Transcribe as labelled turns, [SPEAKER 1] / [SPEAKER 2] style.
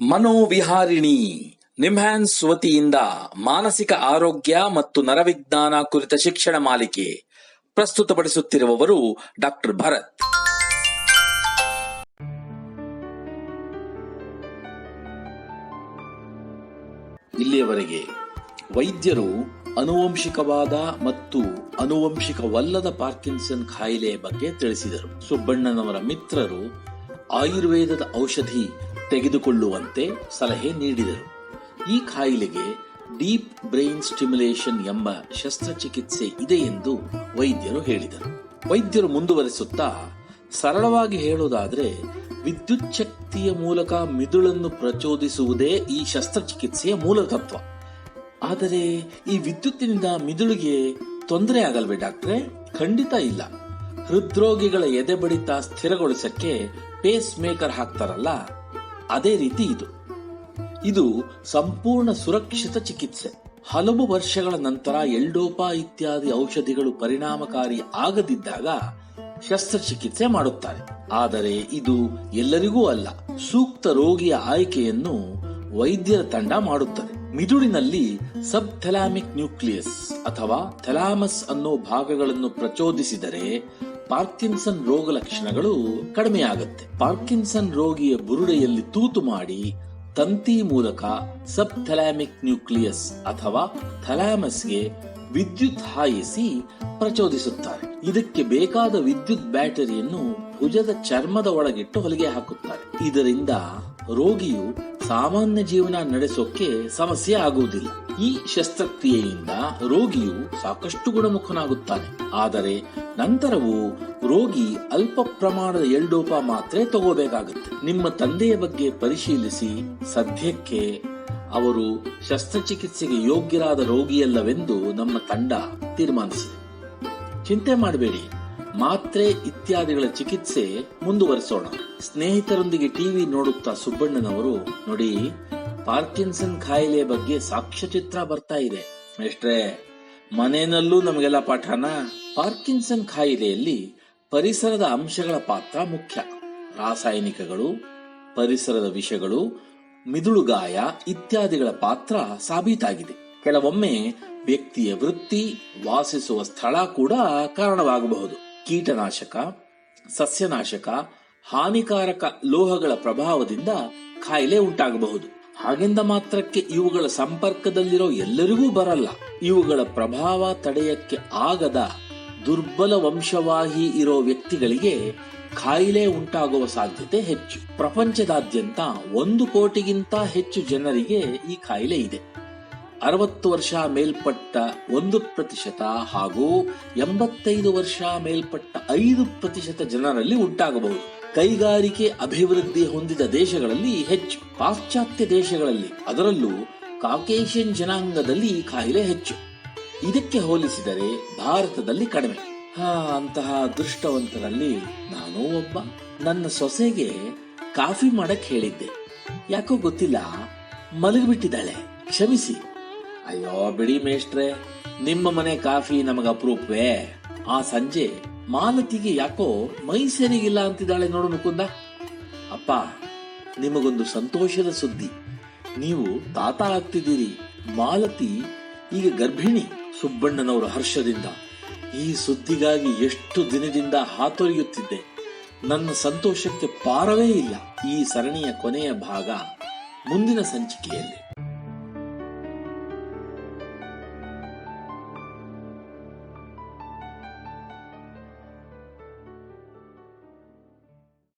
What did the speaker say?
[SPEAKER 1] ಮನೋವಿಹಾರಿಣಿ ನಿಮ್ಹ್ಯಾನ್ಸ್ ವತಿಯಿಂದ ಮಾನಸಿಕ ಆರೋಗ್ಯ ಮತ್ತು ನರವಿಜ್ಞಾನ ಕುರಿತ ಶಿಕ್ಷಣ ಮಾಲಿಕೆ ಪ್ರಸ್ತುತಪಡಿಸುತ್ತಿರುವವರು ಡಾಕ್ಟರ್ ಭರತ್. ಇಲ್ಲಿಯವರೆಗೆ ವೈದ್ಯರು ಅನುವಂಶಿಕವಾದ ಮತ್ತು ಅನುವಂಶಿಕವಲ್ಲದ ಪಾರ್ಕಿನ್ಸನ್ ಕಾಯಿಲೆಯ ಬಗ್ಗೆ ತಿಳಿಸಿದರು. ಸುಬ್ಬಣ್ಣನವರ ಮಿತ್ರರು ಆಯುರ್ವೇದದ ಔಷಧಿ ತೆಗೆದುಕೊಳ್ಳುವಂತೆ ಸಲಹೆ ನೀಡಿದರು. ಈ ಕಾಯಿಲೆಗೆ ಡೀಪ್ ಬ್ರೈನ್ ಸ್ಟಿಮ್ಯುಲೇಷನ್ ಎಂಬ ಶಸ್ತ್ರಚಿಕಿತ್ಸೆ ಇದೆ ಎಂದು ವೈದ್ಯರು ಹೇಳಿದರು. ವೈದ್ಯರು ಮುಂದುವರಿಸುತ್ತಾ, ಸರಳವಾಗಿ ಹೇಳುವುದಾದರೆ ವಿದ್ಯುಚ್ಛಕ್ತಿಯ ಮೂಲಕ ಮಿದುಳನ್ನು ಪ್ರಚೋದಿಸುವುದೇ ಈ ಶಸ್ತ್ರಚಿಕಿತ್ಸೆಯ ಮೂಲ ತತ್ವ ಆದರೆ ಈ ವಿದ್ಯುತ್ತಿನಿಂದ ಮಿದುಳಿಗೆ ತೊಂದರೆ ಆಗಲ್ವೇ ಡಾಕ್ಟ್ರೆ? ಖಂಡಿತ ಇಲ್ಲ. ಹೃದ್ರೋಗಿಗಳ ಎದೆ ಬಡಿತ ಸ್ಥಿರಗೊಳಿಸಕ್ಕೆ ಪೇಸ್ ಮೇಕರ್ ಹಾಕ್ತಾರಲ್ಲ, ಅದೇ ರೀತಿ ಇದು. ಇದು ಸಂಪೂರ್ಣ ಸುರಕ್ಷಿತ ಚಿಕಿತ್ಸೆ. ಹಲವು ವರ್ಷಗಳ ನಂತರ ಎಲ್ಡೋಪಾ ಇತ್ಯಾದಿ ಔಷಧಿಗಳು ಪರಿಣಾಮಕಾರಿ ಆಗದಿದ್ದಾಗ ಶಸ್ತ್ರಚಿಕಿತ್ಸೆ ಮಾಡುತ್ತಾರೆ. ಆದರೆ ಇದು ಎಲ್ಲರಿಗೂ ಅಲ್ಲ, ಸೂಕ್ತ ರೋಗಿಯ ಆಯ್ಕೆಯನ್ನು ವೈದ್ಯರ ತಂಡ ಮಾಡುತ್ತದೆ. ಮಿದುಳಿನಲ್ಲಿ ಸಬ್ ಥೆಲಾಮಿಕ್ ನ್ಯೂಕ್ಲಿಯಸ್ ಅಥವಾ ಥೆಲಾಮಸ್ ಅನ್ನೋ ಭಾಗಗಳನ್ನು ಪ್ರಚೋದಿಸಿದರೆ ಪಾರ್ಕಿನ್ಸನ್ ರೋಗ ಲಕ್ಷಣಗಳು ಕಡಿಮೆಯಾಗುತ್ತೆ. ಪಾರ್ಕಿನ್ಸನ್ ರೋಗಿಯ ಬುರುಡೆಯಲ್ಲಿ ತೂತು ಮಾಡಿ ತಂತಿ ಮೂಲಕ ಸಬ್ ಥೆಲಾಮಿಕ್ ನ್ಯೂಕ್ಲಿಯಸ್ ಅಥವಾ ಥಲಾಮಸ್ಗೆ ವಿದ್ಯುತ್ ಹಾಯಿಸಿ ಪ್ರಚೋದಿಸುತ್ತಾರೆ. ಇದಕ್ಕೆ ಬೇಕಾದ ವಿದ್ಯುತ್ ಬ್ಯಾಟರಿಯನ್ನು ಭುಜದ ಚರ್ಮದ ಒಳಗಿಟ್ಟು ಹೊಲಿಗೆ ಹಾಕುತ್ತಾರೆ. ಇದರಿಂದ ರೋಗಿಯು ಸಾಮಾನ್ಯ ಜೀವನ ನಡೆಸೋಕೆ ಸಮಸ್ಯೆ ಆಗುವುದಿಲ್ಲ. ಈ ಶಸ್ತ್ರಕ್ರಿಯೆಯಿಂದ ರೋಗಿಯು ಸಾಕಷ್ಟು ಗುಣಮುಖನಾಗುತ್ತಾನೆ. ಆದರೆ ನಂತರವೂ ರೋಗಿ ಅಲ್ಪ ಪ್ರಮಾಣದ ಎಲ್ಡೋಪ ಮಾತ್ರೆ ತಗೋಬೇಕಾಗುತ್ತೆ. ನಿಮ್ಮ ತಂದೆಯ ಬಗ್ಗೆ ಪರಿಶೀಲಿಸಿ ಸದ್ಯಕ್ಕೆ ಅವರು ಶಸ್ತ್ರಚಿಕಿತ್ಸೆಗೆ ಯೋಗ್ಯರಾದ ರೋಗಿಯಲ್ಲವೆಂದು ನಮ್ಮ ತಂಡ ತೀರ್ಮಾನಿಸಿದೆ. ಚಿಂತೆ ಮಾಡಬೇಡಿ. ಮಾತ್ರೆ ಇತ್ಯಾದಿಗಳ ಚಿಕಿತ್ಸೆ ಮುಂದುವರಿಸೋಣ. ಸ್ನೇಹಿತರೊಂದಿಗೆ ಟಿವಿ ನೋಡುತ್ತಾ ಸುಬ್ಬಣ್ಣನವರು ನೋಡಿ, ಪಾರ್ಕಿನ್ಸನ್ ಕಾಯಿಲೆ ಬಗ್ಗೆ ಸಾಕ್ಷ್ಯಚಿತ್ರ ಬರ್ತಾ ಇದೆ. ಎಷ್ಟ್ರೆ ಮನೆಯಲ್ಲೂ ನಮಗೆಲ್ಲ ಪಾಠನ? ಪಾರ್ಕಿನ್ಸನ್ ಕಾಯಿಲೆಯಲ್ಲಿ ಪರಿಸರದ ಅಂಶಗಳ ಪಾತ್ರ ಮುಖ್ಯ. ರಾಸಾಯನಿಕಗಳು, ಪರಿಸರದ ವಿಷಗಳು, ಮಿದುಳುಗಾಯ ಇತ್ಯಾದಿಗಳ ಪಾತ್ರ ಸಾಬೀತಾಗಿದೆ. ಕೆಲವೊಮ್ಮೆ ವ್ಯಕ್ತಿಯ ವೃತ್ತಿ ವಾಸಿಸುವ ಸ್ಥಳ ಕೂಡ ಕಾರಣವಾಗಬಹುದು. ಕೀಟನಾಶಕ, ಸಸ್ಯನಾಶಕ, ಹಾನಿಕಾರಕ ಲೋಹಗಳ ಪ್ರಭಾವದಿಂದ ಕಾಯಿಲೆ ಉಂಟಾಗಬಹುದು. ಹಾಗೆಂದ ಮಾತ್ರಕ್ಕೆ ಇವುಗಳ ಸಂಪರ್ಕದಲ್ಲಿರೋ ಎಲ್ಲರಿಗೂ ಬರಲ್ಲ. ಇವುಗಳ ಪ್ರಭಾವ ತಡೆಯಕ್ಕೆ ಆಗದ ದುರ್ಬಲ ವಂಶವಾಹಿ ಇರೋ ವ್ಯಕ್ತಿಗಳಿಗೆ ಕಾಯಿಲೆ ಉಂಟಾಗುವ ಸಾಧ್ಯತೆ ಹೆಚ್ಚು. ಪ್ರಪಂಚದಾದ್ಯಂತ ಒಂದು ಕೋಟಿಗಿಂತ ಹೆಚ್ಚು ಜನರಿಗೆ ಈ ಕಾಯಿಲೆ ಇದೆ. ಅರವತ್ತು ವರ್ಷ ಮೇಲ್ಪಟ್ಟ ಒಂದು ಪ್ರತಿಶತ ಹಾಗೂ ಎಂಬತ್ತೈದು ವರ್ಷ ಮೇಲ್ಪಟ್ಟ ಐದು ಪ್ರತಿಶತ ಜನರಲ್ಲಿ ಉಂಟಾಗಬಹುದು. ಕೈಗಾರಿಕೆ ಅಭಿವೃದ್ಧಿ ಹೊಂದಿದ ದೇಶಗಳಲ್ಲಿ ಹೆಚ್ಚು. ಪಾಶ್ಚಾತ್ಯ ದೇಶಗಳಲ್ಲಿ ಅದರಲ್ಲೂ ಕಾಕೇಶಿಯನ್ ಜನಾಂಗದಲ್ಲಿ ಈ ಕಾಯಿಲೆ ಹೆಚ್ಚು. ಇದಕ್ಕೆ ಹೋಲಿಸಿದರೆ ಭಾರತದಲ್ಲಿ ಕಡಿಮೆ. ಹಾ, ಅಂತಹ ದುಷ್ಟವಂತರಲ್ಲಿ ನಾನು ಒಬ್ಬ. ನನ್ನ ಸೊಸೆಗೆ ಕಾಫಿ ಮಾಡಕ್ ಹೇಳಿದ್ದೆ. ಯಾಕೋ ಗೊತ್ತಿಲ್ಲ, ಮಲಗಿಬಿಟ್ಟಿದ್ದಾಳೆ. ಕ್ಷಮಿಸಿ. ಅಯ್ಯೋ, ಬಿಡಿ ಮೇಷ್ಟ್ರೆ. ನಿಮ್ಮ ಮನೆ ಕಾಫಿ ನಮಗ ಅಪರೂಪವೇ. ಆ ಸಂಜೆ ಮಾಲತಿಗೆ ಯಾಕೋ ಮೈ ಸರಿಗಿಲ್ಲ ಅಂತಿದ್ದಾಳೆ ನೋಡು ಮುಕುಂದ. ಅಪ್ಪ, ನಿಮಗೊಂದು ಸಂತೋಷದ ಸುದ್ದಿ. ನೀವು ತಾತ ಆಗ್ತಿದ್ದೀರಿ, ಮಾಲತಿ ಈಗ ಗರ್ಭಿಣಿ ಸುಬ್ಬಣ್ಣನವರ ಹರ್ಷದಿಂದ. ಈ ಸುದ್ದಿಗಾಗಿ ಎಷ್ಟು ದಿನದಿಂದ ಹಾತೊರೆಯುತ್ತಿದ್ದೆ. ನನ್ನ ಸಂತೋಷಕ್ಕೆ ಪಾರವೇ ಇಲ್ಲ ಈ ಸರಣಿಯ ಕೊನೆಯ ಭಾಗ. ಮುಂದಿನ ಸಂಚಿಕೆಯಲ್ಲಿ.